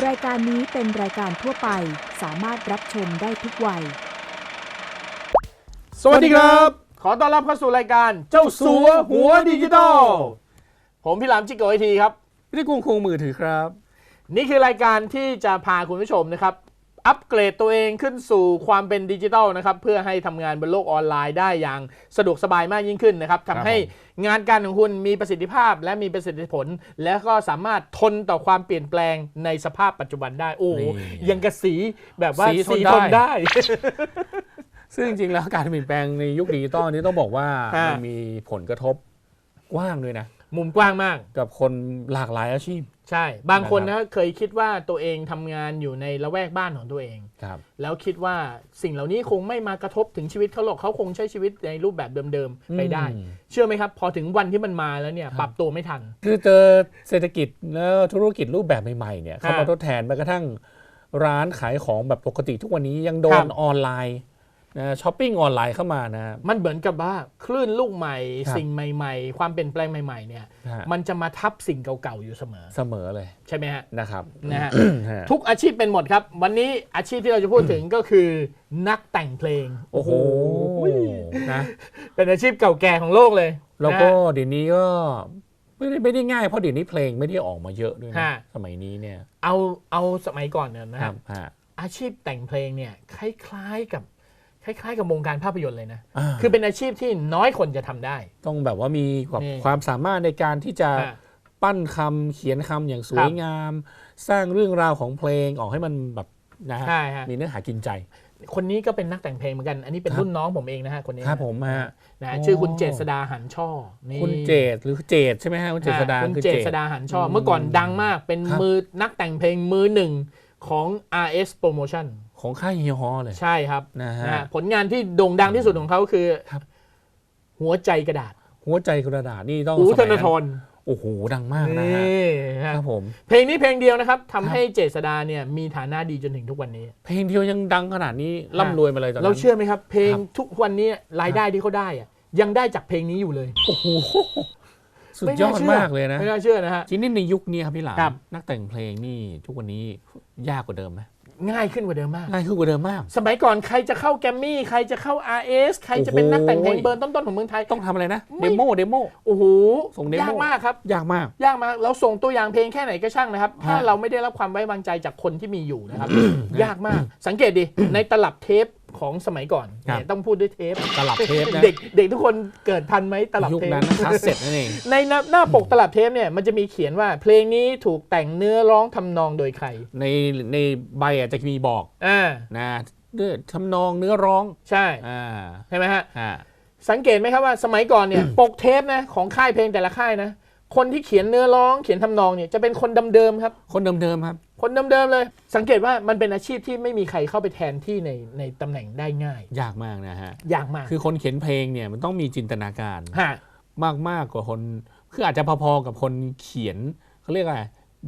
รายการนี้เป็นรายการทั่วไปสามารถรับชมได้ทุกวัย สวัสดีครับ ขอต้อนรับเข้าสู่รายการเจ้าสัวหัวดิจิตอล ผมพี่หลามจิกโกไอทีครับ พี่กุ้งคุงมือถือครับ นี่คือรายการที่จะพาคุณผู้ชมนะครับ อัปเกรดตัวเองขึ้นสู่ความเป็นดิจิทัลนะครับเพื่อให้ทำงานบนโลกออนไลน์ได้อย่างสะดวกสบายมากยิ่งขึ้นนะครับทำให้งานการของคุณมีประสิทธิภาพและมีประสิทธิผล และก็สามารถทนต่อความเปลี่ยนแปลงในสภาพปัจจุบันได้ โอ้โหนี่ยังกระสีแบบว่าสีทนสีได้ทนได้ ซึ่งจริงๆแล้วการเปลี่ยนแปลงในยุคดิจิตอลนี้ต้องบอกว่าฮะมันมีผลกระทบกว้างด้วยนะ มุมกว้างมากกับคนหลากหลายอาชีพ ใช่ บางคนนะครันะบเคยคิดว่าตัวเองทำงานอยู่ในละแวกบ้านของตัวเอง ครับ แล้วคิดว่าสิ่งเหล่านี้คงไม่มากระทบถึงชีวิตเขาหรอกเขาคงใช้ชีวิตในรูปแบบเดิมๆไปได้ อืม เชื่อไหมครับ พอถึงวันที่มันมาแล้วเนี่ยครับปรับตัวไม่ทัน คือเจอเศรษฐกิจแล้วธุรกิจรูปแบบใหม่ๆเนี่ยเข้ามาฮะทดแทนแม้กระทั่งร้านขายของแบบปกติทุกวันนี้ยังโดครันบ ออนไลน์ นะช้อปปิ้งออนไลน์เข้ามานะ มันเหมือนกับว่าคลื่นลูกใหม่ ครับสิ่งใหม่ ๆ ความเปลี่ยนแปลงใหม่ ๆ เนี่ย ฮะ มันจะมาทับสิ่งเก่าๆอยู่เสมอ เสมอเลยใช่ไหมฮะ นะครับนะฮะ ฮะ ทุกอาชีพเป็นหมดครับ วันนี้อาชีพที่เราจะพูดถึงก็คือนักแต่งเพลงโอ้โหนะ เป็นอาชีพเก่าแก่ของโลกเลยแล้วก็นะฮะ เดี๋ยวนี้ก็ไม่ได้ไม่ได้ง่ายเพราะเดี๋ยวนี้เพลงไม่ได้ออกมาเยอะด้วยนะฮะ สมัยนี้เนี่ยเอาเอาสมัยก่อนเนี่ยนะคครัรับบฮะอาชีพแต่งเพลงเนี่ยคล้ายๆกับ คล้ายๆกับวงการภาพยนตร์เลยนะ อ่า คือเป็นอาชีพที่น้อยคนจะทำได้ ต้องแบบว่ามีแบบนี่ความสามารถในการที่จะอะปั้นคำเขียนคำอย่างสวครัยบงาม สร้างเรื่องราวของเพลงออกให้มันแบบนะฮะใช่ฮะ มีเนื้อหากินใจ คนนี้ก็เป็นนักแต่งเพลงเหมือนกัน อันนี้เป็นครับ รุ่นน้องผมเองนะฮะคนนี้ครับผมฮะ นะฮะโอ้ชื่อคุณเจษดาหันช่อนี่คุณเจตหรือเจตใช่ไหมฮะคุณเจษดาคุณคือเจเจษตดาหันช่ออมเมื่อก่อนดังมากเป็นครับ มือนักแต่งเพลงมือหนึ่งของ RS Promotion ของค่ายเฮียฮอเลย ใช่ครับนะฮะนะฮะผลงานที่โด่งดังที่สุดของเขาคือครับหัวใจกระดาษ หัวใจกระดาษนี่ต้องอูสธมัยนทรโอ้โหดังมากนะฮะนี่ฮะครับผม เพลงนี้เพลงเดียวนะครับทำให้เจษดาเนี่ยมีฐานะดีจนถึงทุกวันนี้ เพลงเดียวยังดังขนาดนี้ร่ำรวยมาเลยตอนนั้นเราเชื่อไหมครับ เพลงครับทุกวันนี้รายได้ที่เขาได้อะยังได้จากเพลงนี้อยู่เลยโอ้โหสุดไม่ยน่าอดเชื่อมากเลยนะไม่น่าเชื่อนะฮะทีนี้ในยุคนี้ครับพี่หลามครับนักแต่งเพลงนี่ทุกวันนี้ยากกว่าเดิมไหม ง่ายขึ้นกว่าเดิมมาก ง่ายขึ้นกว่าเดิมมาก สมัยก่อนใครจะเข้าแกรมมี่ ใครจะเข้า RS ใครจะเป็นนักแต่งเพลงโอ้โหเบอร์ต้นๆของเมืองไทย ต้องทำอะไรนะไม่เดโมเดโมโอ้โหส่งเดโมยากมากครับ ยากมาก ยากมากเราส่งตัวอย่างเพลงแค่ไหนก็ช่างนะครับ ถ้าฮะเราไม่ได้รับความไว้วางใจจากคนที่มีอยู่นะครับ ยากมาก สังเกตดิ ในตลับเทป ของสมัยก่อนครับเนี่ยต้องพูดด้วยเทปตลับเทปนะ เด็กเด็กทุกคนเกิดทันไหมตลับยุคเทป นั้นคลาสเซ็ตนั่นเอง ในหน้าหน้าปกตลับเทปเนี่ยมันจะมีเขียนว่าเพลงนี้ถูกแต่งเนื้อร้องทำนองโดยใครในในใบอาจจะมีบอกอ่านะด้วยทำนองเนื้อร้องใช่อ่าใช่ไหมฮะ ฮะสังเกตไหมครับว่าสมัยก่อนเนี่ย ปกเทปนะของค่ายเพลงแต่ละค่ายนะ คนที่เขียนเนื้อร้องเขียนทำนองเนี่ยจะเป็นคนเดิมๆครับ คนเดิมๆครับ คนเดิมๆเลย สังเกตว่ามันเป็นอาชีพที่ไม่มีใครเข้าไปแทนที่ในในตำแหน่งได้ง่าย ยากมากนะฮะ ยากมาก คือคนเขียนเพลงเนี่ยมันต้องมีจินตนาการฮะมากมากกว่าคนคืออาจจะพอๆกับคนเขียนเขาเรียกอะไร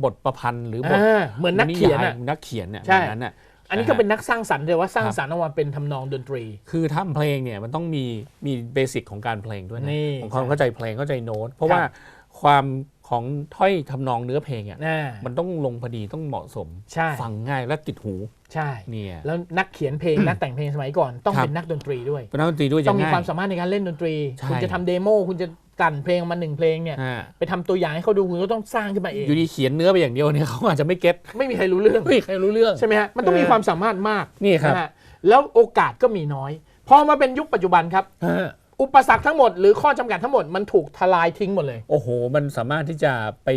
บทประพันธ์หรือบทอ่าเหมือนนักเขียนายอะนักเขียนเนี่ยใช่แบบนั้นน่ะอันนี้ก็เป็นนักสร้างสรรค์เลยว่าสร้างสรรค์ออกมาเป็นทำนองดนตรี คือทำเพลงเนี่ยมันต้องมีมีเบสิกของการเพลงด้วยนะนี่ของความเข้าใจเพลงเข้าใจโน้ต เพราะครับว่า ความของถ้อยทำนองเนื้อเพลงอะอ่ามันต้องลงพอดีต้องเหมาะสมใช่ฟังง่ายและติดหู ใช่เนี่ยแล้วนักเขียนเพลง นักแต่งเพลงสมัยก่อน ต้องครับเป็นนักดนตรีด้วยเป็นนักดนตรีด้วยต้จะองมีง่ายความสามารถในการเล่นดนตรีใช่คุณจะทำเดโมคุณจะกลั่นเพลงออกมาหนึ่งเพลงเนี่ยอ่าไปทำตัวอย่างให้เขาดูคุณก็ต้องสร้างขึ้นมาเองอยู่ดีเขียนเนื้อไปอย่างเดียวเนี่ยเขาอาจจะไม่เก็ตไม่มีใครรู้เรื่องไม่มีใครรู้เรื่องใช่ไหมฮะมันต้องมีเออความสามารถมากนี่ครับนะฮะแล้วโอกาสก็มีน้อย พอมาเป็นยุคปัจจุบันครับฮะ อุปสรรคทั้งหมดหรือข้อจำกัดทั้งหมดมันถูกทลายทิ้งหมดเลยโอ้โห มันสามารถที่จะไป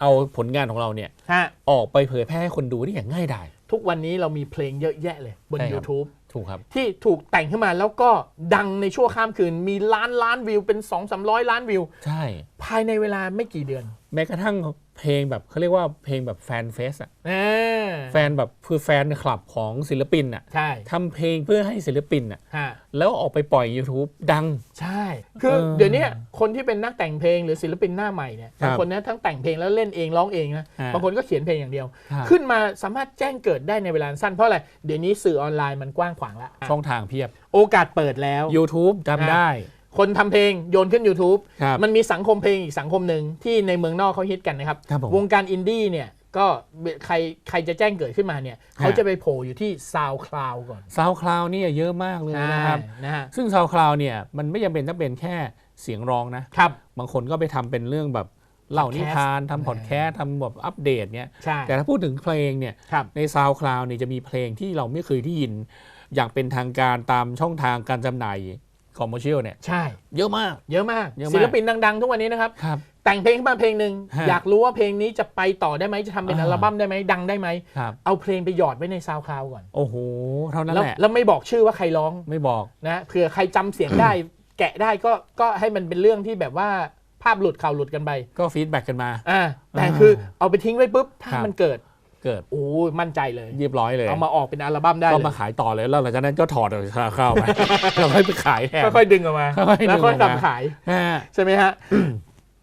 เอาผลงานของเราเนี่ย ฮะออกไปเผยแพร่ให้คนดูได้อย่างง่ายดายทุกวันนี้เรามีเพลงเยอะแยะเลยบน ใช่ครับ YouTube ถูกครับ ที่ถูกแต่งขึ้นมาแล้วก็ดังในชั่วข้ามคืนมีล้านล้านวิวเป็น 2 3 0 0 ล้านวิว ใช่ ภายในเวลาไม่กี่เดือน แม้กระทั่งเพลงแบบเขาเรียกว่าเพลงแบบแฟนเฟสอะอ่าแฟนแบบคือแฟนคลับของศิลปินอะใช่ทำเพลงเพื่อให้ศิลปินอะฮะแล้วออกไปปล่อย YouTube ดังใช่ คือเออเดี๋ยวนี้คนที่เป็นนักแต่งเพลงหรือศิลปินหน้าใหม่เนี่ยครับบางคนนะทั้งแต่งเพลงแล้วเล่นเองร้องเองนะฮะบางคนก็เขียนเพลงอย่างเดียวครับขึ้นมาสามารถแจ้งเกิดได้ในเวลาสั้นเพราะอะไรเดี๋ยวนี้สื่อออนไลน์มันกว้างขวางแล้วช่องทางเพียบ โอกาสเปิดแล้ว YouTube จำได้ คนทำเพลงโยนขึ้น YouTube ครับมันมีสังคมเพลงอีกสังคมหนึ่งที่ในเมืองนอกเขาฮิตกันนะครับครับผมวงการอินดี้เนี่ยก็ใครใครจะแจ้งเกิดขึ้นมาเนี่ยเขาจะไปโผล่อยู่ที่ SoundCloud ก่อนซาวคลาวเนี่ยเยอะมากเลยนะครับใช่นะฮะซึ่งซาวคลาวเนี่ยมันไม่จำเป็นต้องเป็นแค่เสียงร้องนะครับบางคนก็ไปทำเป็นเรื่องแบบเล่านิทานทำพอดแคสต์ทำแบบอัปเดตเนี่ยใช่แต่ถ้าพูดถึงเพลงเนี่ยครับในซาวคลาวเนี่ยจะมีเพลงที่เราไม่เคยได้ยิน อย่างเป็นทางการตามช่องทางการจำหน่าย คอมเมอร์เชียลเนี่ยใช่ เยอะมาก เยอะมากเยอะมากศิลปินดัง ๆ ทุกวันนี้นะครับ ครับ แต่งเพลงขึ้นมาเพลงหนึ่งฮะอยากรู้ว่าเพลงนี้จะไปต่อได้ไหมจะทำเป็นอ่า อัลบั้มได้ไหมดังได้ไหมครับ เอาเพลงไปหยอดไว้ใน SoundCloud ก่อนโอ้โห เท่านั้นแล้วแหละ แล้วไม่บอกชื่อว่าใครร้องไม่บอก นะเผื่อใครจำเสียงได้ แกะได้ก็ก็ให้มันเป็นเรื่องที่แบบว่าภาพหลุดข่าวหลุดกันไปก็ฟีดแบ็กกันมา อ่าแต่อ่าคือเอาไปทิ้งไว้ปุ๊บถ้าครับ มันเกิด เกิด โอ้ยมั่นใจเลย เรียบร้อยเลย เอามาออกเป็นอัลบั้มได้ก็เลมายขายต่อเลยแล้วหลังจากนั้นก็ถอดออกจากเข้าไปเราค่อยไปขายแทน ค่อยๆดึงออกมา ค่อยๆดึงแล้วค่อยออกมาทำขายฮะใช่ไหมฮะ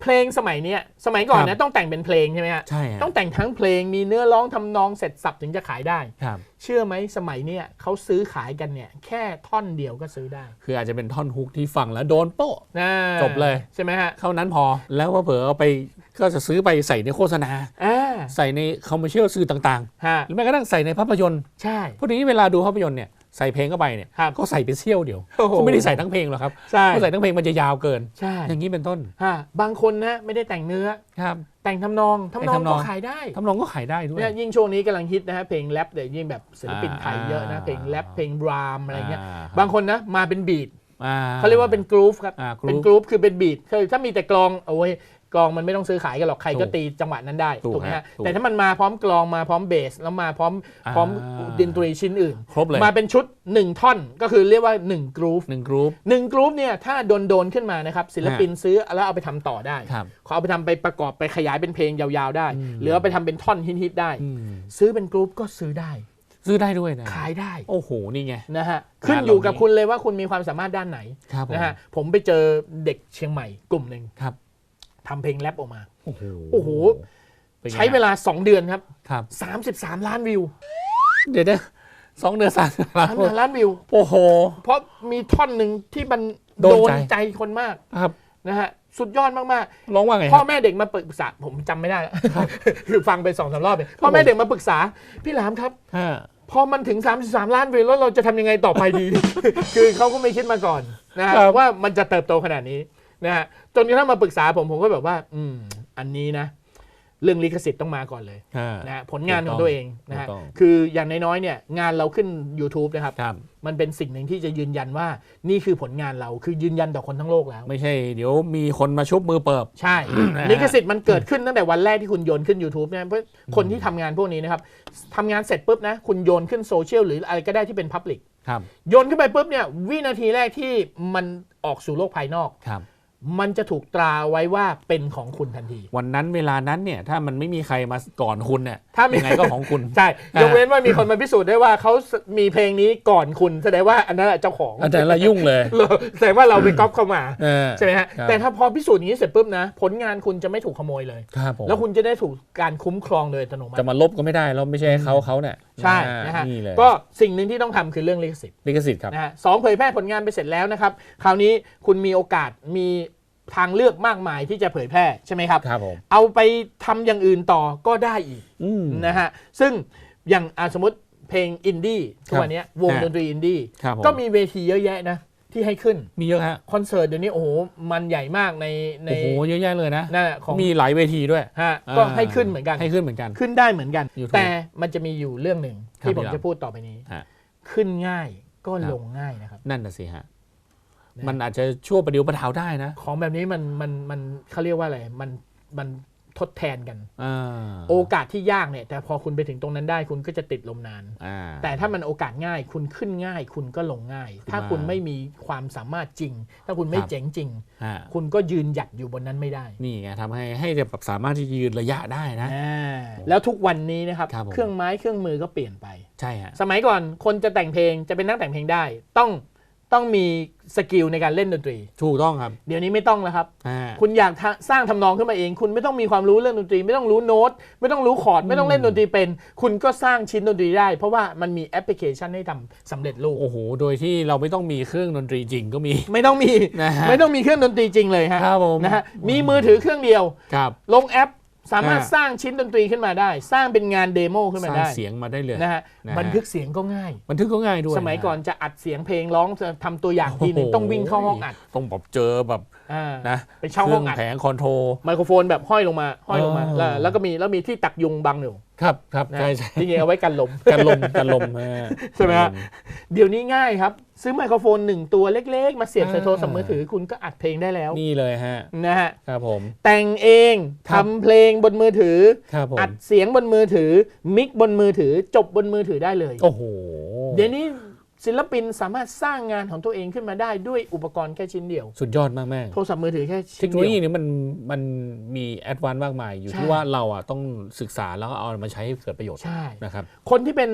เพลงสมัยเนี้ยสมัยก่อนครันะบ ต้องแต่งเป็นเพลงใช่ไหมฮะ ใช่ฮะต้องแต่งทั้งเพลงมีเนื้อร้องทำนองเสร็จสับถึงจะขายได้ ครับ เชื่อไหมสมัยเนี้ยเขาซื้อขายกันเนี่ยแค่ท่อนเดียวก็ซื้อได้คืออาจจะเป็นท่อนฮุกที่ฟังแล้วโดนโป๊ะนะจบเลย ใช่ไหมฮะ เท่านั้นพอแล้วก็เผลอเอาไปก็จะซื้อไปใส่ในโฆษณา อ่า ใส่ในคอมเมอร์เชียลสื่อต่างฮะๆหรือแม้กระทั่งใส่ในภาพยนตร์ใช่เพราะทีนี้เวลาดูภาพยนตร์เนี่ยใส่เพลงเข้าไปเนี่ยครับก็ใส่เป็นเสี้ยวเดียวโอ้โหก็ไม่ได้ใส่ทั้งเพลงหรอกครับใช่เพราะใส่ทั้งเพลงมันจะยาวเกินใช่อย่างนี้เป็นต้นฮะบางคนนะไม่ได้แต่งเนื้อครับแต่งทำนองทำนองแต่งทำนก็องขายได้ทำนองก็ขายได้ด้วยเนี่ยยิ่งช่วงนี้กำลังฮิตนะฮะเพลงแรปเดี๋ยวยิ่งแบบศิลปินอ่าไทยเยอะนะเพลงแรปเพลงบรามอะไรเงี้ยอ่บางคนนะมาเป็นบีทอ่เขาเรียกว่าเป็นกรูฟครับอ่า groove เป็นกรูฟคือเป็นบีทคือถ้ามีแต่กลองเอาไว้ย กลองมันไม่ต้องซื้อขายกันหรอกใครก็ถูกตีจังหวะนั้นได้ถูกถูกไหมฮะฮะถูกแต่ถ้ามันมาพร้อมกลองมาพร้อมเบสแล้วมาพร้อมพร้อมอ่าดนตรีชิ้นอื่น ครบเลย มาเป็นชุด 1 ท่อนก็คือเรียกว่า 1 กรูฟหนึ่งกรุ๊ปหนึ่งกรูฟเนี่ยถ้าโดนโดนๆขึ้นมานะครับศิลปินซื้อแล้วเอาไปทำต่อได้ครับเขาเอาไปทำไปประกอบไปขยายเป็นเพลงยาวๆได้อืมหรือเอาไปทำเป็นท่อนฮิตๆได้อืมซื้อเป็นกรุ๊ปก็ซื้อได้ซื้อได้ด้วยนะ ขายได้ โอ้โห นี่ไง นะฮะ ขึ้นอยู่กับคุณเลยว่าคุณมีความสามารถด้านไหนครับผมนะฮะ ผมไปเจอเด็กเชียงใหม่กลุ่มหนึ่งครับ ทำเพลงแรปออกมา โอ้โหโอ้โห ป็นไงใช้เวลา 2 เดือนครับ ครับ33 ล้านวิวเดี๋ยวนะสองเดือนสามสิบล้าน33ล้านวิว โอ้โห เพราะมีท่อนหนึ่งที่มันโดโดนนใจ ใจคนมากครับนะฮะ สุดยอดมากร้องว่าไงๆคพ่อรับแม่เด็กมาปรึกษาผมจำไม่ได้แล้วคือฟังไปสองสามรอบเลยพ่อแม่เด็กมาปรึกษา พี่หลามครับฮะพอมันถึง 33 ล้านวิวแล้วเราจะทำยังไงต่อไปดี คือเขาก็ไม่คิดมาก่อนนะฮะว่ามันจะเติบโตขนาดนี้ นะฮะจนกระทั่งมาปรึกษาผมผมก็แบบว่า อืม อันนี้นะ เรื่องลิขสิทธิ์ต้องมาก่อนเลยฮะนะฮะผลงานของตัวเองนะฮะถูกต้องคืออย่างน้อยๆเนี่ยงานเราขึ้น YouTube นะครับ ครับ มันเป็นสิ่งหนึ่งที่จะยืนยันว่านี่คือผลงานเราคือยืนยันต่อคนทั้งโลกแล้ว ไม่ใช่ เดี๋ยวมีคนมาชุบมือเปิบ ใช่ นะฮะ ลิขสิทธิ์มันเกิดขึ้นตั้งแต่วันแรกที่คุณโยนขึ้น YouTube เนี่ยเพราะคนที่ทำงานพวกนี้นะครับทำงานเสร็จปุ๊บนะ คุณโยนขึ้นโซเชียลหรืออะไรก็ได้ที่เป็น Public ครับ โยนขึ้นไปปุ๊บเนี่ย วินาทีแรกที่มันออกสู่โลกภายนอก ครับ มันจะถูกตราไว้ว่าเป็นของคุณทันที วันนั้นเวลานั้นเนี่ยถ้ามันไม่มีใครมาก่อนคุณเนี่ยถ้ามียังไงก็ของคุณ ใช่อ่ายกเว้นว่ามีคนมาพิสูจน์ได้ว่าเขามีเพลงนี้ก่อนคุณแสดงว่าอันนั้นแหละเจ้าของอาจารย์ละยุ่งเลยเราแสดงว่าเราไปก๊อปเข้ามาเออใช่ไหมฮะครับแต่ถ้าพอพิสูจน์อย่างนี้เสร็จปุ๊บนะ ผลงานคุณจะไม่ถูกขโมยเลยครับผมแล้วคุณจะได้ถูกการคุ้มครองโดยอัตโนมัจะติมาลบก็ไม่ได้แล้วไม่ใช่เขาเขาเนี่ยใช่อ่านะฮะนี่เลยก็สิ่งหนึ่งที่ต้องทำคือเรื่องลิขสิทธิ์ลิขสิทธิ์ครับนะฮะสองเผยแพร่ผลงานไปเสร็จแล้วนะครับ คราวนี้คุณมีโอกาสมีทางเลือกมากมายที่จะเผยแพร่ใช่ไหมครับ ครับผมเอาไปทำอย่างอื่นต่อก็ได้อีก อืม นะฮะซึ่งอย่างอะสมมติเพลงอินดี้ทุกวันเนี้ยวงฮะดนตรีอินดี้ครับผม ก็มีเวทีเยอะแยะนะ ที่ให้ขึ้นมีเยอะฮะคอนเสิร์ตเดี๋ยวนี้โอ้โหมันใหญ่มากในในโอ้โหเยอะแยะเลยนะนั่นแหละของมีหลายเวทีด้วยฮะก็ให้ขึ้นเหมือนกันให้ขึ้นเหมือนกันขึ้นได้เหมือนกัน YouTube แต่มันจะมีอยู่เรื่องหนึ่งครับที่ผมพี่จะพูดต่อไปนี้ฮะขึ้นง่ายก็ครับลงง่ายนะครับ นั่นน่ะสิฮะนะมันอาจจะชั่วประเดี๋ยวประดาวได้นะ ของแบบนี้มันมันมันเขาเรียกว่าอะไรมันมัน ทดแทนกันอ่าโอกาสที่ยากเนี่ย แต่พอคุณไปถึงตรงนั้นได้คุณก็จะติดลมนานอ่าแต่ถ้ามันโอกาสง่ายคุณขึ้นง่าย คุณก็ลงง่าย ถ้าคุณไม่มีความสามารถจริง ถ้าคุณไม่ครับเจ๋งจริงฮะคุณก็ยืนหยัดอยู่บนนั้นไม่ได้ นี่ไงทำให้ให้จะแบบสามารถที่จะยืนระยะได้นะอ่าแล้วทุกวันนี้นะครับครับผมเครื่องไม้เครื่องมือก็เปลี่ยนไป ใช่ฮะสมัยก่อนคนจะแต่งเพลงจะเป็นนักแต่งเพลงได้ ต้อง ต้องมีสกิลในการเล่นดนตรี ถูกต้องครับเดี๋ยวนี้ไม่ต้องแล้วครับ อ่า คุณอยากทะสร้างทำนองขึ้นมาเอง คุณไม่ต้องมีความรู้เรื่องดนตรี ไม่ต้องรู้โน้ต ไม่ต้องรู้คอร์ด ไม่ต้องเล่นดนตรีเป็น คุณก็สร้างชิ้นดนตรีได้ เพราะว่ามันมีแอปพลิเคชันให้ทำสำเร็จรูป โอ้โห โดยที่เราไม่ต้องมีเครื่องดนตรีจริงก็มี ไม่ต้องมี นะฮะไม่ต้องมีเครื่องดนตรีจริงเลยฮะครับผม นะฮะ มีมือถือเครื่องเดียว ครับ ลงแอป สามารถอ่าสร้างชิ้นดนตรีขึ้นมาได้ สร้างเป็นงานเดโมขึ้นสมาร้างได้เสียงมาได้เลยนะฮะนะฮะบันทึกเสียงก็ง่าย บันทึกก็ง่ายด้วย สมัยะก่อนจะอัดเสียงเพลงร้องจะทำตัวอย่างทีหนึงโโหต้องวิ่งเข้าห้องอัด ต้องแบบเจอแบบอ่านะไปเช่าห้องอัดครื่แผงคอนโทรลไมโครโฟนแบบห้อยลงมาห้อยลงมาอ๋อแล้วแล้วก็มีแล้วมีที่ตักยุงบังอยู่ครับครับนะใช่ใช่ที่จริงเอาไว้กันลมกันลมกันลมฮะใช่ไหมฮะเดี๋ยวนี้ง่ายครับ ซื้อไมโครโฟนหนึ่งตัวเล็ก ๆ มาเสียบใส่โทรศัพท์มือถือคุณก็อัดเพลงได้แล้วนี่เลยฮะนะฮะครับผมแต่งเองครัทำบเพลงบนมือถือครับผมอัดเสียงบนมือถือ มิกบนมือถือ จบบนมือถือได้เลย โอ้โหเดี๋ยวนี้ ศิลปินสามารถสร้างงานของตัวเองขึ้นมาได้ด้วยอุปกรณ์แค่ชิ้นเดียว สุดยอดมากแม่โทรศัพท์มือถือแค่เทชิ้คนโนโลเดียียว นี้มันมันมีแอดวานซ์มากมายอยู่ใช่ ที่ว่าเราอะต้องศึกษาแล้วก็เอามาใช้ให้เกิดประโยชน์ใช่ นะครับ คนที่เป็น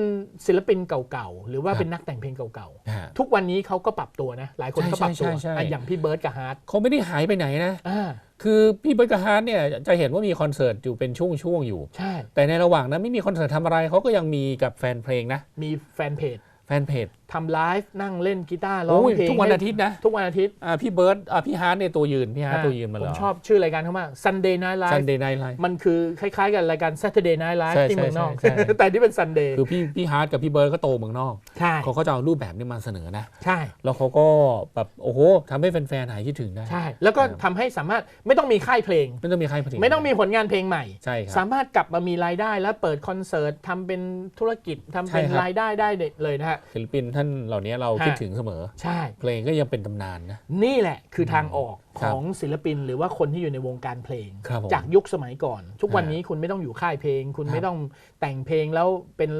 ศิลปินเก่าๆ หรือว่าครับเป็นนักแต่งเพลงเก่านะฮะๆ ทุกวันนี้เขาก็ปรับตัวนะ หลายคนก็ปรับตัวใช่ใช่ใช่ อะอย่างพี่เบิร์ดกับฮาร์ดเขาไม่ได้หายไปไหนนะ อ่าคือพี่เบิร์ดกับฮาร์ดเนี่ยจะเห็นว่ามีคอนเสิร์ตอยู่เป็นช่วงๆอยู่ ใช่ แต่ในระหว่างนั้นไม่มีคอนเสิร์ตทำอะไรเขาก็ยังมีกับแฟนเพลงนะ มีแฟนเพจ แฟนเพจ ทำไลฟ์นั่งเล่นกีตาร์ร้องโอ้ยเพลงทุกวันให้อาทิตย์นะ ทุกวันอาทิตย์อ่าพี่เบิร์ดอ่าพี่ฮาร์ดเนี่ยตัวยืน พี่ฮาร์ดตัวยืนมาเลผยมชอบชื่อรายการเขามาก Sunday Night ซัน Live เดย์ไนท์ไลฟ์มันคือคล้ายๆ กับรายการ Saturday Night Live ใช่ที่เมืองนอกใช่ใช่ใช่แต่ที่เป็น Sunday คือพี่พี่ฮาร์ดกับพี่เบิร์ดก็โตเมืองนอกใช่เขาก็จะเอารูปแบบนี้มาเสนอนะ ใช่ แล้วเขาก็แบบโอ้โหทำให้แฟนๆหายคิดถึงได้ ใช่ แล้วก็ครับทำให้สามารถไม่ต้องมีค่ายเพลง ไม่ต้องมีใครผลิตไม่ต้องมีผลงานเพลงใหม่ ใช่ครับ สามารถกลับมามีรายได้แล้วเปิดคอนเสิร์ตทำเป็นธุรกิจทำเป็นใช่ครับรายได้ได้เลยนะฮะศิลปินท่านเหล่านี้เราฮะคิดถึงเสมอ ใช่ เพลงก็ยังเป็นตำนานนะ นี่แหละคือทางออกครัขบองศิลปินหรือว่าคนที่อยู่ในวงการเพลงครับผมจากยุคสมัยก่อน ทุกวันฮะนี้คุณไม่ต้องอยู่ค่ายเพลง คุณครับไม่ต้องแต่งเพลงแล้วเป็น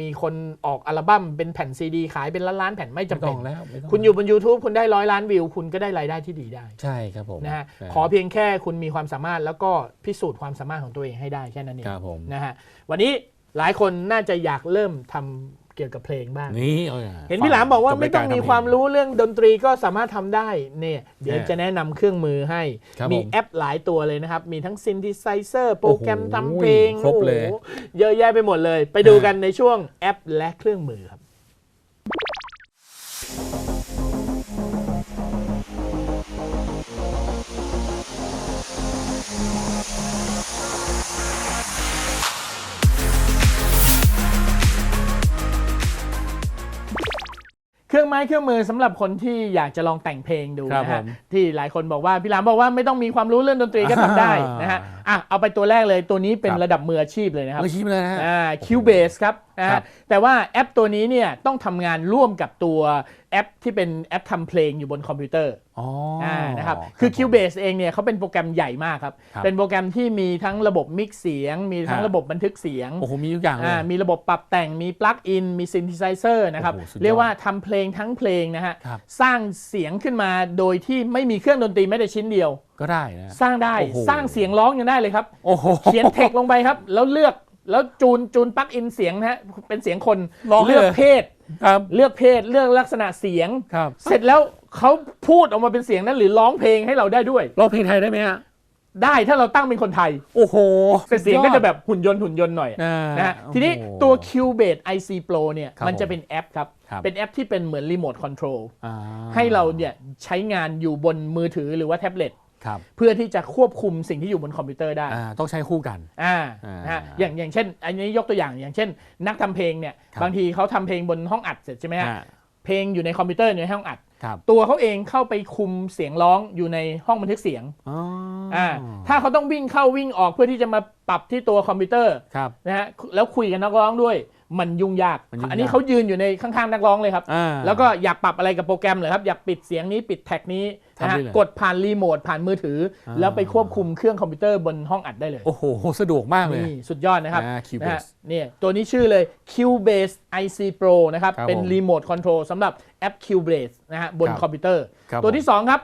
มีคนออกอัลบั้มเป็นแผ่นซีดี ขายเป็นล้านล้านๆแผ่นไม่จำไม่ต้เป็อนงแล้วไม่ต้งคุณอยู่บน YouTube คุณได้ร้อยล้านวิว คุณก็ได้รายได้ที่ดีได้ ใช่ครับผมนะฮะใช่ขอเพียงแค่คุณมีความสามารถแล้วก็พิสูจน์ความสามารถของตัวเองให้ได้แค่นั้นเองครับผมนะฮะวันนี้หลายคนน่าจะอยากเริ่มทำ เกี่ยวกับเพลงบ้าง นี่เอาอย่างเห็นพี่หลามบอกว่าจบไม่ต้องรยกมีความรู้เรื่องดนตรีก็สามารถทำได้เนี่ยเดี๋ยวเนี่ยจะแนะนำเครื่องมือให้ ครับมีผมแอปหลายตัวเลยนะครับ มีทั้งซิน t ิไซเซอร์โปรแกรมโอ้โหทำเพลงครบเลย โอ้โหเยอะแยะไปหมดเลย ไปดูกันในช่วงแอปและเครื่องมือครับ เครื่องไม้เครื่องมือสำหรับคนที่อยากจะลองแต่งเพลงดูครับนะผฮะมที่หลายคนบอกว่าพี่หลามบอกว่าไม่ต้องมีความรู้เรื่องดนตรีก็ทำได้อ่านนะฮะอะเอาไปตัวแรกเลยตัวนี้เป็นครับระดับมืออาชีพเลยนะครับมืออาชีพเลยนะฮะอ่า Cubase ครับนะครัฮะบแต่ว่าแอปตัวนี้เนี่ยต้องทำงานร่วมกับตัวแอปที่เป็นแอปทำเพลงอยู่บนคอมพิวเตอร์อ๋ออ่าอ่านะครับคือ Cubase เองเนี่ยเขาเป็นโปรแกรมใหญ่มากครับครับเป็นโปรแกรมที่มีทั้งระบบมิกซ์เสียง มีทั้งฮะระบบบันทึกเสียงโอ้โหมีทุกอย่างเลยอ่ามีระบบปรับแต่งมีปลั๊กอินมีซิน t ิไซเซอร์นะครับโอ้โหสุดยอดเรียกว่าทำเพลงทั้งเพลงนะฮะครับสร้างเสียงขึ้นมาโดยที่ไม่มีเครื่องดนตรีแม้แต่ชิ้นเดียวก็ได้นะสร้างได้โอ้โหสร้างเสียงร้องยังได้เลยครับโอ้โหเขียนเทคลงไปครับ แล้วเลือก แล้วจูนจูนปลั๊กอินเสียงนะฮะเป็นเสียงคนร้องให้เลือกเลยเพศครับเลือกเพศเลือกลักษณะเสียงครับเสร็จแล้วเขาพูดออกมาเป็นเสียงนั้นหรือร้องเพลงให้เราได้ด้วยร้องเพลงไทยได้ไหมฮะได้ถ้าเราตั้งเป็นคนไทย โอ้โหแต่เสียงก็จะแบบหุ่นยนต์หุ่นยนต์หน่อยอ่านะฮะโอ้โหทีนี้ตัว Cubase IC Pro เนี่ยครับมันจะผมเป็นแอปครับครับ เป็นแอปที่เป็นเหมือนรีโมทคอนโทรลอ่าให้เราเนี่ยใช้งานอยู่บนมือถือหรือว่าแท็บเล็ตครับ เพื่อที่จะควบคุมสิ่งที่อยู่บนคอมพิวเตอร์ได้อ่าต้องใช้คู่กันอ่าอ่านนะฮะอย่างอย่างเช่น อันนี้ยกตัวอย่างอย่างเช่น นักทำเพลงเนี่ยครับบางทีเขาทำเพลงบนห้องอัดเสร็จใช่ไหมฮะอ่าเพลงอยู่ในคอมพิวเตอร์อยู่ในห้องอัดครับตัวเขาเองเข้าไปคุมเสียงร้องอยู่ในห้องบันทึกเสียงอ๋ออ่าถ้าเขาต้องวิ่งเข้าวิ่งออกเพื่อที่จะมาปรับที่ตัวคอมพิวเตอร์ครับนะฮะแล้วคุยกับนักร้องด้วย มันยุ่งยาก มันยุ่งยากอันนี้เขายืนอยู่ในข้างๆนักร้องเลยครับ อ่าแล้วก็อยากปรับอะไรกับโปรแกรมเหรอครับ อยากปิดเสียงนี้ปิดแท็กนี้นะทำฮะได้เลยกดผ่านรีโมทผ่านมือถืออา แล้วไปควบคุมเครื่องคอมพิวเตอร์บนห้องอัดได้เลยโอ้โห สะดวกมากเลย นี่สุดยอดนะครับอ่านะ Cubase ฮะเนี่ยตัวนี้ชื่อเลย Cubase IC Pro นะครับ ครับเป็นผมรีโมทคอนโทรลสำหรับแอป Cubase นะฮะบนครับคอมพิวเตอร์ ครับตัวผมที่ 2 ครับ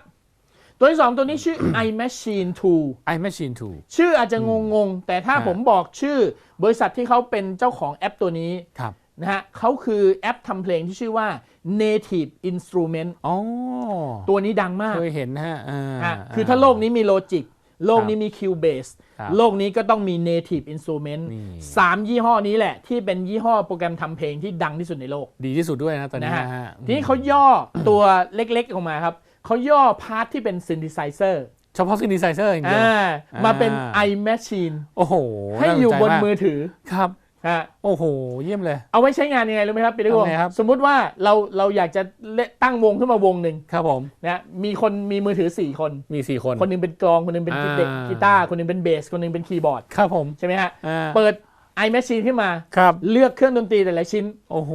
ตัวที่2ตัวนี้ชื่อ iMachine 2 iMachine 2 ชื่ออาจจะงงๆ แต่ถ้าฮะผมบอกชื่อบริษัทที่เขาเป็นเจ้าของแอปตัวนี้ครับนะฮะเขาคือแอปทำเพลงที่ชื่อว่า Native Instrument อ๋อตัวนี้ดังมาก เคยเห็นนะฮะอ่าฮะคือถ้าโลกนี้มี Logic โลกนี้มี Cubase ครับโลกนี้ก็ต้องมี Native Instrument นี่สามยี่ห้อนี้แหละ ที่เป็นยี่ห้อโปรแกรมทำเพลงที่ดังที่สุดในโลก ดีที่สุดด้วยนะตอนนี้นะฮะนะฮะทีนี้เขาย่อตัวเล็กๆออกมาครับ เขาย่อพาร์ทที่เป็น synthesizer เฉพาะซินิไซเซอร์อย่างเดียวอ่ามาเป็นอ่า iMachine โอ้โห ให้อยู่บนาสใจากมือถือครับฮะโอ้โห เยี่ยมเลย เอาไว้ใช้งานยังไงรู้ไหมครับปีเตอร์ทำไงครับสมมุติว่าเราเราอยากจะเล่นตั้งวงขึ้นมาวงหนึ่งครับผมนะมีคนมีมือถือ 4 คนมีสี่คน คนหนึงเป็นกลอง คนหนึงเป็นอ่าเด็กกีตาร์คนหนึงเป็นเบส คนหนึงเป็นคีย์บอร์ดครับผมใช่ไหมฮะ อ่าเปิด iMachine ขึ้นมา ครับเลือกเครื่องดนตรีแต่ละชิ้นโอ้โห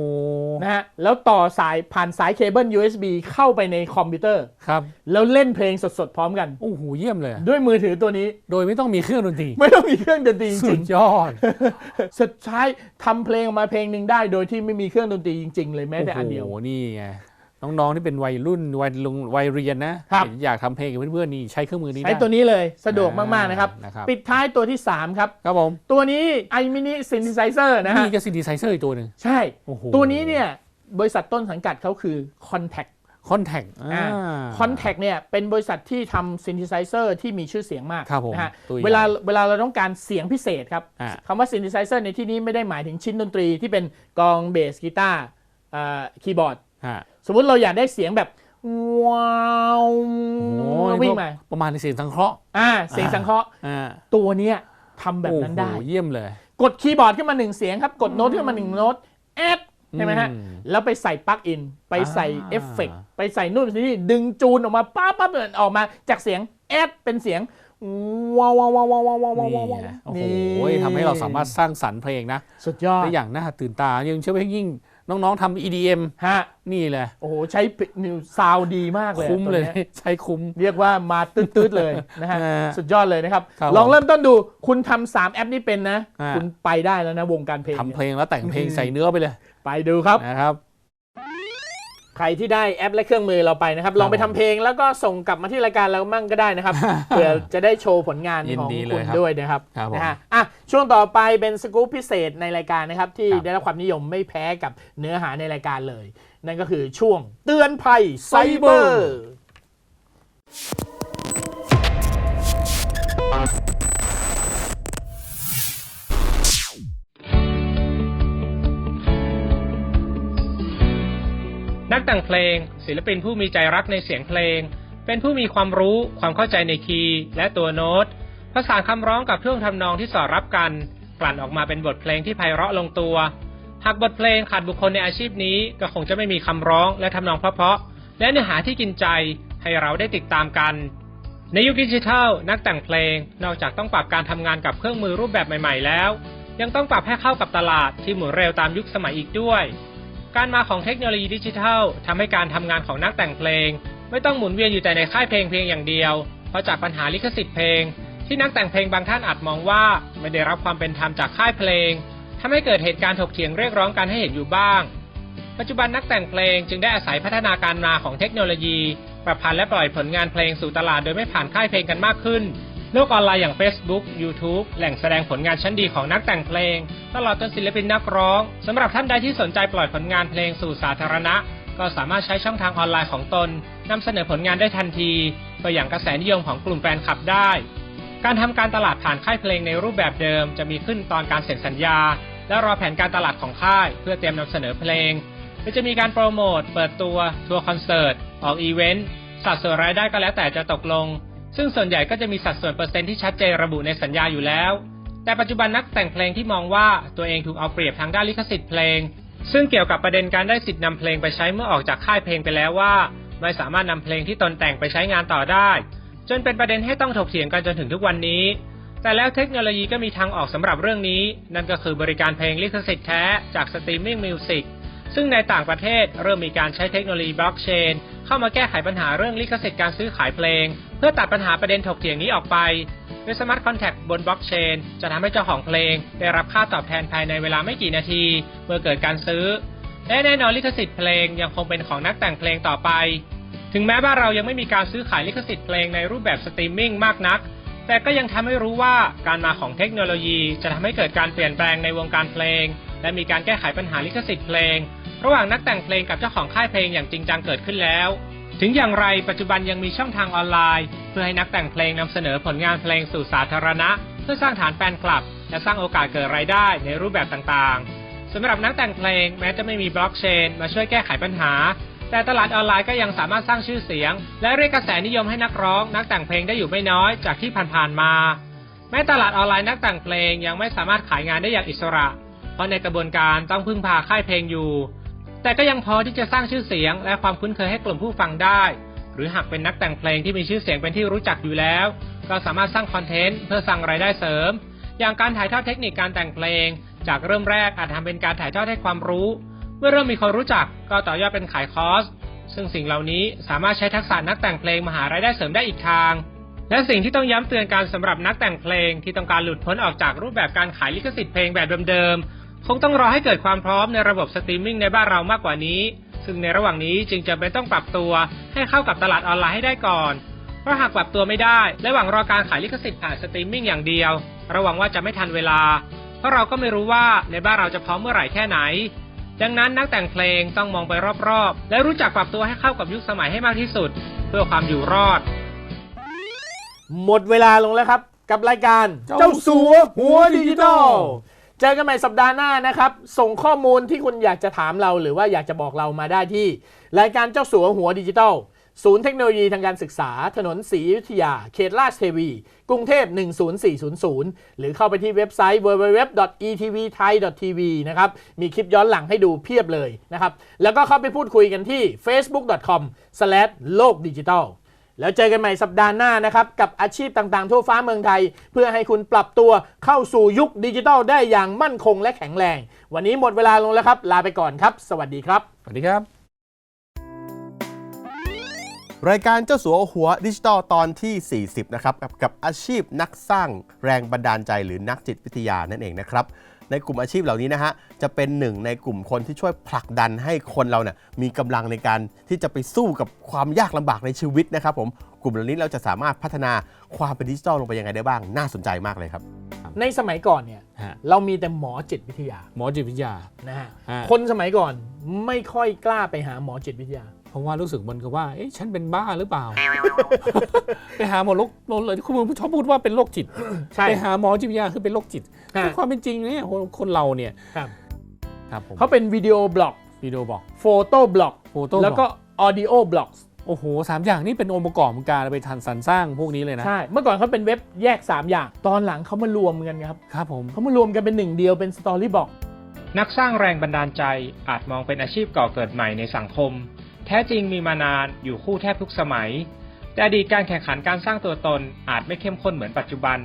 นะฮะแล้วต่อสายผ่านสายเคเบิล USB เข้าไปในคอมพิวเตอร์ ครับแล้วเล่นเพลงสดๆ พร้อมกัน โอ้โหเยี่ยมเลยด้วยมือถือตัวนี้ โดยไม่ต้องมีเครื่องดนตรีไม่ต้องมีเครื่องดนตรีจสุริดงยอด ๆ สุดท้ายทำเพลงออกมาเพลงหนึ่งได้ โดยที่ไม่มีเครื่องดนตรีจริง ๆ เลยแม้แต่อันเดียวโอ้โหนี่ไง น้องๆที่เป็นวัยรุ่นวัยลงวัยเรียนนะครับเห็นอยากทำเพลงกับเพื่อนๆนี่ใช้เครื่องมือนี้ใช้ได้ตัวนี้เลยสะดวกมาก ๆ นะครับ นะครับปิดท้ายตัวที่ 3 ครับ ครับผมตัวนี้ iMini Synthesizer นะฮะ นี่ก็ซินดิไซเซอร์อีกตัวหนึ่ง ใช่ โอ้โห ตัวนี้เนี่ยบริษัทต้นสังกัดเขาคือ Contact คอนแทคอ่า Contact เนี่ยเป็นบริษัทที่ทำ Synthesizer ที่มีชื่อเสียงมากครับผมนะฮะตัวใหญ่เวลาเวลาเราต้องการเสียงพิเศษครับอ่า คำว่า Synthesizer ในที่นี้ไม่ได้หมายถึงชิ้นดนตรีที่เป็นกลองเบสกีตาร์คีย์บอร์ด ฮะ สมมุติเราอยากได้เสียงแบบว้าวโอ้ยวิ่งมาประมาณในเสียงสังเคราะห์อ่าเสียงสังเคราะห์อ่าตัวเนี้ยทำแบบนั้นได้โอ้โหเยี่ยมเลย กดคีย์บอร์ดขึ้นมาหนึ่งเสียงครับ กดโน้ตขึ้นมาหนึ่งโน้ตแอดใช่ไหมฮะอืมแล้วไปใส่ปลั๊กอิน ไปใส่อ่าเอฟเฟกต์ไปใส่นู่นนี่ดึงจูนออกมาปั๊บปั๊บออกมาจากเสียงแอดเป็นเสียงว้าวว้าวว้าวว้าวว้าวว้าวนี่ว้าวไงโอ้โหนี่ทำให้เราสามารถสร้างสรรค์เพลงนะ สุดยอดได้อย่างน่าตื่นตายังเชื่อว่ายิ่ง น้องๆทำ EDM ฮะ นี่แหละ โอ้โห ใช้นิวซาวดีมากเลยคุ้มเลยตัวนี้ใช้คุ้ม เรียกว่ามาตืดๆเลยนะฮะอ่าสุดยอดเลยนะครับครับ ลองเริ่มต้นดูคุณทำสามแอปนี้เป็นนะอ่าคุณไปได้แล้วนะวงการเพลงทำเพลงแล้วแต่งเพลงอืมใส่เนื้อไปเลย ไปดูครับนะครับ ใครที่ได้แอปและเครื่องมือเราไปนะครับ ลองไปทำเพลงแล้วก็ส่งกลับมาที่รายการเรามั่งก็ได้นะครับ เพื่อจะได้โชว์ผลงานยินของดีเลคุยณครับด้วยนะครับครับผมนะฮะอะช่วงต่อไปเป็นสกู๊ปพิเศษในรายการนะครับ ที่ครับ ได้รับความนิยมไม่แพ้กับเนื้อหาในรายการเลย นั่นก็คือช่วงเตือนภัยไซเบอร์ นักแต่งเพลง ศิลปินผู้มีใจรักในเสียงเพลง เป็นผู้มีความรู้ความเข้าใจในคีย์และตัวโน้ตผสานคำร้องกับท่วงทำนองที่สอดรับกัน กลั่นออกมาเป็นบทเพลงที่ไพเราะลงตัว หากบทเพลงขาดบุคคลในอาชีพนี้ก็คงจะไม่มีคำร้องและทำนองเพราะๆและเนื้อหาที่กินใจให้เราได้ติดตามกัน ในยุคดิจิทัล นักแต่งเพลง นอกจากต้องปรับการทำงานกับเครื่องมือรูปแบบใหม่ ๆ แล้ว ยังต้องปรับให้เข้ากับตลาดที่หมุนเร็วตามยุคสมัยอีกด้วย การมาของเทคโนโลยีดิจิทัลทำให้การทำงานของนักแต่งเพลง ไม่ต้องหมุนเวียนอยู่แต่ในค่ายเพลงเพียงอย่างเดียว เพราะจากปัญหาลิขสิทธิ์เพลง ที่นักแต่งเพลงบางท่านอาจมองว่า ไม่ได้รับความเป็นธรรมจากค่ายเพลงทำให้เกิดเหตุการณ์ถกเถียงเรียกร้องกันให้เห็นอยู่บ้าง ปัจจุบันนักแต่งเพลงจึงได้อาศัยพัฒนาการมาของเทคโนโลยี ประพันธ์และปล่อยผลงานเพลงสู่ตลาดโดยไม่ผ่านค่ายเพลงกันมากขึ้น โลกออนไลน์อย่าง Facebook YouTube แหล่งแสดงผลงานชั้นดีของนักแต่งเพลง ตลอดจนศิลปินนักร้องสำหรับท่านใดที่สนใจปล่อยผลงานเพลงสู่สาธารณะ ก็สามารถใช้ช่องทางออนไลน์ของตนนำเสนอผลงานได้ทันทีตัวอย่างกระแสนิยมของกลุ่มแฟนคลับได้ การทำการตลาดผ่านค่ายเพลงในรูปแบบเดิม จะมีขึ้นตอนการเซ็นสัญญา และรอแผนการตลาดของค่าย เพื่อเตรียมนำเสนอเพลงโดยจะมีการโปรโมทเปิดตัวทัวร์คอนเสิร์ตออกอีเวนต์สัดส่วนรายได้ก็แล้วแต่จะตกลง ซึ่งส่วนใหญ่ก็จะมีสัดส่วนเปอร์เซ็นต์ที่ชัดเจนระบุในสัญญาอยู่แล้ว แต่ปัจจุบันนักแต่งเพลงที่มองว่าตัวเองถูกเอาเปรียบทางด้านลิขสิทธิ์เพลง ซึ่งเกี่ยวกับประเด็นการได้สิทธิ์นำเพลงไปใช้เมื่อออกจากค่ายเพลงไปแล้วว่า ไม่สามารถนำเพลงที่ตนแต่งไปใช้งานต่อได้ จนเป็นประเด็นให้ต้องถกเถียงกันจนถึงทุกวันนี้ แต่แล้วเทคโนโลยีก็มีทางออกสำหรับเรื่องนี้ นั่นก็คือบริการเพลงลิขสิทธิ์แท้จากสตรีมมิ่งมิวสิกซึ่งในต่างประเทศเริ่มมีการใช้เทคโนโลยีบล็อกเชน เข้ามาแก้ไขปัญหาเรื่องลิขสิทธิ์การซื้อขายเพลง เพื่อตัดปัญหาประเด็นถกเถียงนี้ออกไปโดยสมาร์ทคอนแท็กบนบล็อกเชนจะทำให้เจ้าของเพลง ได้รับค่าตอบแทนภายในเวลาไม่กี่นาที เมื่อเกิดการซื้อและแน่นอนลิขสิทธิ์เพลงยังคงเป็นของนักแต่งเพลงต่อไป ถึงแม้บ้านเรายังไม่มีการซื้อขายลิขสิทธิ์เพลงในรูปแบบสตรีมมิ่งมากนัก แต่ก็ยังทำให้รู้ว่าการมาของเทคโนโลยีจะทำให้เกิดการเปลี่ยนแปลงในวงการเพลง และมีการแก้ไขปัญหาลิขสิทธิ์เพลง ระหว่างนักแต่งเพลงกับเจ้าของค่ายเพลงอย่างจริงจังเกิดขึ้นแล้ว ถึงอย่างไรปัจจุบันยังมีช่องทางออนไลน์ เพื่อให้นักแต่งเพลงนำเสนอผลงานเพลงสู่สาธารณะ เพื่อสร้างฐานแฟนคลับ และสร้างโอกาสเกิดรายได้ในรูปแบบต่างๆสำหรับนักแต่งเพลงแม้จะไม่มีบล็อกเชนมาช่วยแก้ไขปัญหา แต่ตลาดออนไลน์ก็ยังสามารถสร้างชื่อเสียง และเรียกกระแสนิยมให้นักร้อง นักแต่งเพลงได้อยู่ไม่น้อยจากที่ผ่านๆมา แม้ตลาดออนไลน์นักแต่งเพลงยังไม่สามารถขายงานได้อย่างอิสระ เพราะในกระบวนการต้องพึ่งพาค่ายเพลงอยู่ แต่ก็ยังพอที่จะสร้างชื่อเสียง และความคุ้นเคยให้กลุ่มผู้ฟังได้ หรือหากเป็นนักแต่งเพลงที่มีชื่อเสียงเป็นที่รู้จักอยู่แล้ว ก็สามารถสร้างคอนเทนต์เพื่อสร้างรายได้เสริม อย่างการถ่ายทอดเทคนิคการแต่งเพลง จากเริ่มแรกอาจทำเป็นการถ่ายทอดให้ความรู้ เมื่อเริ่มมีคนรู้จักก็ต่อยอดเป็นขายคอร์สซึ่งสิ่งเหล่านี้สามารถใช้ทักษะนักแต่งเพลงมาหารายได้เสริมได้อีกทาง และสิ่งที่ต้องย้ำเตือนการสำหรับนักแต่งเพลงที่ต้องการหลุดพ้นออกจากรูปแบบการขายลิขสิทธิ์เพลงแบบเดิมๆ คงต้องรอให้เกิดความพร้อมในระบบสตรีมมิ่งในบ้านเรามากกว่านี้ ซึ่งในระหว่างนี้จึงจะเป็นต้องปรับตัวให้เข้ากับตลาดออนไลน์ให้ได้ก่อน เพราะหากปรับตัวไม่ได้ และหวังรอการขายลิขสิทธิ์ผ่านสตรีมมิ่งอย่างเดียว ระวังว่าจะไม่ทันเวลา เพราะเราก็ไม่รู้ว่าในบ้านเราจะพร้อมเมื่อไหร่แค่ไหน ดังนั้นนักแต่งเพลงต้องมองไปรอบๆ และรู้จักปรับตัวให้เข้ากับยุคสมัยให้มากที่สุด เพื่อความอยู่รอด หมดเวลาลงแล้วครับ กับรายการเจ้าเจ้าสัวหัวดิจิตอล เจอกันใหม่สัปดาห์หน้านะครับ ส่งข้อมูลที่คุณอยากจะถามเราหรือว่าอยากจะบอกเรามาได้ที่ รายการเจ้าสัวหัวดิจิตอลศูนย์เทคโนโลยีทางการศึกษา ถนนศรีอยุธยา เขตราชเทวี กรุงเทพ 10400 หรือเข้าไปที่เว็บไซต์ www.etvthai.tv นะครับ มีคลิปย้อนหลังให้ดูเพียบเลยนะครับ แล้วก็เข้าไปพูดคุยกันที่ facebook.com โลกดิจิทัล แล้วเจอกันใหม่สัปดาห์หน้านะครับ กับอาชีพต่างๆ ทั่วฟ้าเมืองไทย เพื่อให้คุณปรับตัวเข้าสู่ยุคดิจิทัลได้อย่างมั่นคงและแข็งแรง วันนี้หมดเวลาลงแล้วครับ ลาไปก่อนครับ สวัสดีครับ สวัสดีครับ รายการเจ้าสัวหัวดิจิตอลตอนที่ 40 นะครับกับกับอาชีพนักสร้างแรงบันดาลใจหรือนักจิตวิทยานั่นเองนะครับ ในกลุ่มอาชีพเหล่านี้นะฮะจะเป็นหนึ่งในกลุ่มคนที่ช่วยผลักดันให้คนเราเนี่ยมีกำลังในการที่จะไปสู้กับความยากลำบากในชีวิตนะครับผมกลุ่มเหล่านี้เราจะสามารถพัฒนาความเป็นดิจิทัลลงไปยังไงได้บ้าง น่าสนใจมากเลยครับ ในสมัยก่อนเนี่ยฮะ เรามีแต่หมอจิตวิทยาหมอจิตวิทยา นะฮะฮะ คนสมัยก่อนไม่ค่อยกล้าไปหาหมอจิตวิทยาเพ ราะว่ารู้สึกมันกับว่า เอ๊ะฉันเป็นบ้าหรือเปล่า ไปหาหมอโรคโรคเลยคุณชอบพูดว่าเป็นโรคจิต ใช่ ไปหาหมอจิตวิทยาคือเป็นโรคจิตฮะ แต่ความเป็นจริงเนี่ยคนคนเราเนี่ยครับครับผมเขาเป็นวิดีโอบล็อกวิดีโอบอกโฟโต้บล็อกโฟโต้แล้วก็ออดิโอบล็อกโอ้โหสามอย่างนี่เป็นองค์ประกอบของการไปทันสรรสร้างพวกนี้เลยนะ ใช่ เมื่อก่อนเขาเป็นเว็บแยก 3 อย่าง ตอนหลังเขามารวมกันครับครับผม เขามารวมกันเป็นหนึ่งเดียวเป็นสตอรี่บ็อกนักสร้างแรงบันดาลใจอาจมองเป็นอาชีพก่อเกิดใหม่ในสังคม แท้จริงมีมานานอยู่คู่แทบทุกสมัย แต่อดีตการแข่งขันการสร้างตัวตนอาจไม่เข้มข้นเหมือนปัจจุบัน